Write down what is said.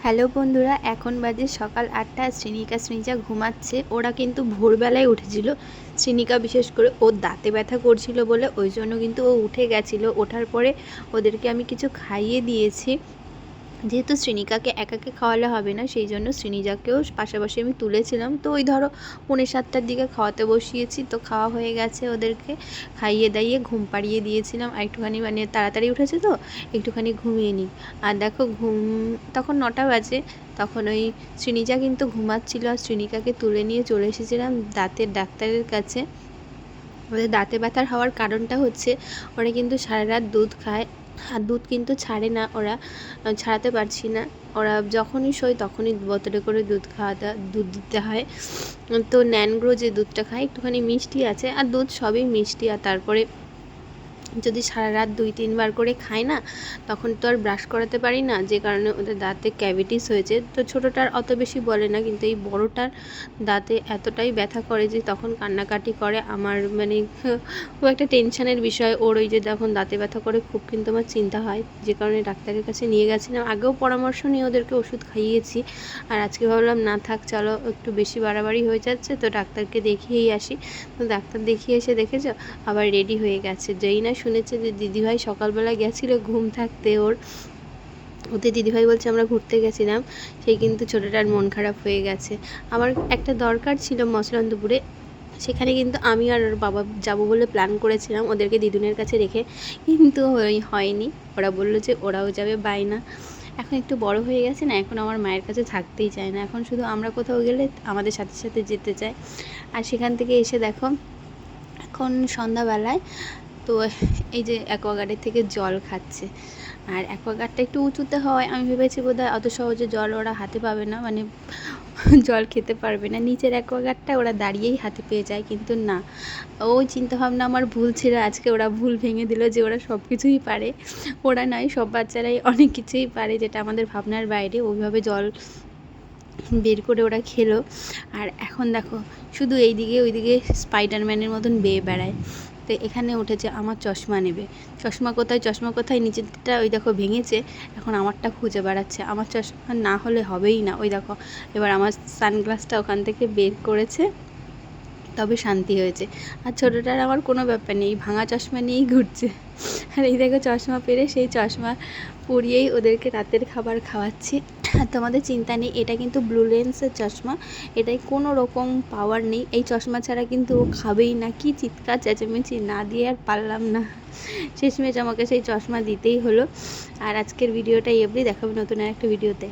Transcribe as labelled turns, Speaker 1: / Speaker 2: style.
Speaker 1: Hello বন্ধুরা, এখন বাজে সকাল আটটা। শ্রীনিকা শ্রীজা ঘুমাচ্ছে। ওরা কিন্তু ভোরবেলায় উঠেছিল। শ্রীনিকা বিশেষ করে ওর দাঁতে ব্যথা করছিল বলে, ওই জন্য কিন্তু ও উঠে গেছিল। ওঠার পরে ওদেরকে আমি কিছু খাইয়ে দিয়েছি। যেহেতু শ্রেণিকাকে একাকে খাওয়ালে হবে না, সেই জন্য শ্রেণিজাকেও পাশাপাশি আমি তুলেছিলাম। তো ওই ধরো পৌনে সাতটার দিকে খাওয়াতে বসিয়েছি, তো খাওয়া হয়ে গেছে ওদেরকে। খাইয়ে দাইয়ে ঘুম পাড়িয়ে দিয়েছিলাম। আর একটুখানি মানে তাড়াতাড়ি উঠেছে তো, একটুখানি ঘুমিয়ে নিই। আর দেখো ঘুম, তখন নটা বাজে, তখন ওই শ্রেণিজা কিন্তু ঘুমাচ্ছিল। আর শ্রেণিকাকে তুলে নিয়ে চলে এসেছিলাম দাঁতের ডাক্তারের কাছে। ওদের দাঁতে ব্যথার হওয়ার কারণটা হচ্ছে ওরা কিন্তু সারা রাত দুধ খায়। আর দুধ কিন্তু ছাড়ে না ওরা ছাড়াতে পারছি না। ওরা যখনই শোয় তখনই বোতলে করে দুধ খাওয়াতে, দুধ দিতে হয়। তো ন্যানগ্রো যে দুধটা খায়, একটুখানি মিষ্টি আছে। আর দুধ সবই মিষ্টি। আর তারপরে যদি সারা রাত দুই, তিনবার করে খায় না, তখন তো আর ব্রাশ করাতে পারি না। যে কারণে ওদের দাঁতে ক্যাভিটিস হয়েছে। তো ছোটোটার অত বেশি বলে না, কিন্তু এই বড়োটার দাঁতে এতটাই ব্যথা করে যে তখন কান্নাকাটি করে। আমার মানে খুব একটা টেনশানের বিষয়। ওর ওই যে যখন দাঁতে ব্যথা করে, খুব কিন্তু আমার চিন্তা হয়। যে কারণে ডাক্তারের কাছে নিয়ে গেছিলাম। আগেও পরামর্শ নিয়ে ওদেরকে ওষুধ খাইয়েছি। আর আজকে ভাবলাম, না থাক, চলো একটু বেশি বাড়াবাড়ি হয়ে যাচ্ছে, তো ডাক্তারকে দেখিয়েই আসি। তো ডাক্তার দেখিয়ে এসে, দেখেছ? আবার রেডি হয়ে গেছে। যেই না শুনেছে যে দিদিভাই সকালবেলা গেছিল ঘুম থাকতে ওর। ওতে দিদিভাই বলছে, আমরা ঘুরতে গেছিলাম, সেই কিন্তু ছোটোটার মন খারাপ হয়ে গেছে। আমার একটা দরকার ছিল মসলন্দপুরে, সেখানে কিন্তু আমি আর ওর বাবা যাব বলে প্ল্যান করেছিলাম, ওদেরকে দিদুনের কাছে রেখে, কিন্তু হয়নি। ওরা বলল যে ওরাও যাবে বাই না। এখন একটু বড় হয়ে গেছে না, এখন আমার মায়ের কাছে থাকতেই চায় না। এখন শুধু আমরা কোথাও গেলে আমাদের সাথে সাথে যেতে চায়। আর সেখান থেকে এসে দেখো, এখন সন্ধ্যাবেলায় তো এই যে অ্যাকোয়াগার্ডের থেকে জল খাচ্ছে। আর অ্যাকোয়াগার্ডটা একটু উঁচুতে হওয়ায় আমি ভেবেছি বোধহয় অত সহজে জল ওরা হাতে পাবে না মানে জল খেতে পারবে না। নিচের অ্যাকোয়াগার্ডটা ওরা দাঁড়িয়েই হাতে পেয়ে যায়, কিন্তু না। ওই চিন্তাভাবনা আমার ভুল ছিল, আজকে ওরা ভুল ভেঙে দিল যে ওরা সব কিছুই পারে। ওরা নয়, সব বাচ্চারাই অনেক কিছুই পারে যেটা আমাদের ভাবনার বাইরে। ওইভাবে জল বের করে ওরা খেলো। আর এখন দেখো, শুধু এই দিকে ওই স্পাইডারম্যানের মতন বেয়ে বেড়ায়। তো এখানে উঠেছে, আমার চশমা নেবে। চশমা কোথায়? চশমা কোথায়? নিচেরটা ওই দেখো ভেঙেছে, এখন আমারটা খুঁজে বেড়াচ্ছে। আমার চশমা না হলে হবেই না। ওই দেখো, এবার আমার সানগ্লাসটা ওখান থেকে বের করেছে, তবে শান্তি হয়েছে। আর ছোটোটার আমার কোনো ব্যাপার নেই, ভাঙা চশমা নিয়েই ঘুরছে। আর এই দেখো চশমা পেরে সেই চশমা পরিয়েই ওদেরকে রাতের খাবার খাওয়াচ্ছি। তোমাদের চিন্তা নেই, এটা কিন্তু ব্লু লেন্সের চশমা। এটাই কোনো রকম পাওয়ার নেই। এই চশমা ছাড়া কিন্তু ও খাবেই না। কি চিৎকার, চেঁচামেচি না দিয়ে আর পারলাম না। শেষমেশ আমাকে সেই চশমা দিতেই হলো। আর আজকের ভিডিওটা অবধি। দেখাবে নতুন আর একটা ভিডিওতে।